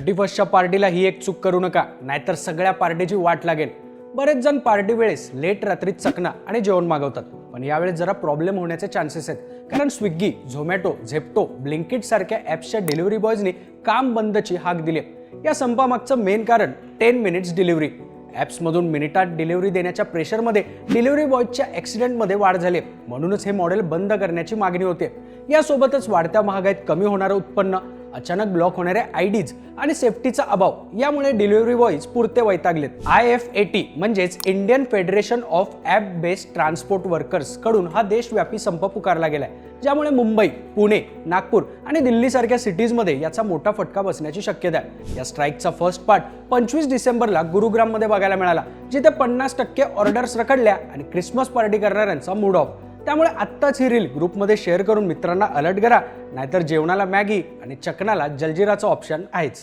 Thirty फर्स्टच्या पार्टीला ही एक चूक करू नका नाहीतर सगळ्या पार्टीची वाट लागेल. बरेच जण पार्टी वेळेस लेट रात्री चकना आणि जेवण मागवतात पण यावेळेस जरा प्रॉब्लेम होण्याचे चान्सेस आहेत. कारण स्विग्गी झोमॅटो झेप्टो ब्लिंकिट सारख्या ॲप्सच्या डिलिव्हरी बॉयजनी काम बंदची हाक दिली. या संपामागचं मेन कारण टेन मिनिट्स डिलिव्हरी ॲप्समधून मिनिटात डिलिव्हरी देण्याच्या प्रेशरमध्ये डिलिव्हरी बॉयच्या ॲक्सिडेंटमध्ये वाढ झाली. आहे. म्हणूनच हे मॉडेल बंद करण्याची मागणी होते. यासोबतच वाढत्या महागाईत कमी होणारं उत्पन्न अचानक ब्लॉक होणारे आयडीज आणि सेफ्टीचा अभाव यामुळे डिलिव्हरी बॉईज पुरते वैतागलेत. आय एफ ए टी म्हणजेच Indian federation of app based transport वर्कर्सकडून हा देशव्यापी संप पुकारला गेलाय ज्यामुळे मुंबई पुणे नागपूर आणि दिल्लीसारख्या सिटीजमध्ये याचा मोठा फटका बसण्याची शक्यता आहे. या स्ट्राईकचा फर्स्ट पार्ट पंचवीस डिसेंबरला गुरुग्राममध्ये बघायला मिळाला जिथे पन्नास टक्के ऑर्डर्स रखडल्या आणि क्रिसमस पार्टी करणाऱ्यांचा मूड ऑफ. त्यामुळे आत्ताच ही रील ग्रुपमध्ये शेअर करून मित्रांना अलर्ट करा नाहीतर जेवणाला मॅगी आणि चकनाला जलजिराचं ऑप्शन आहेच.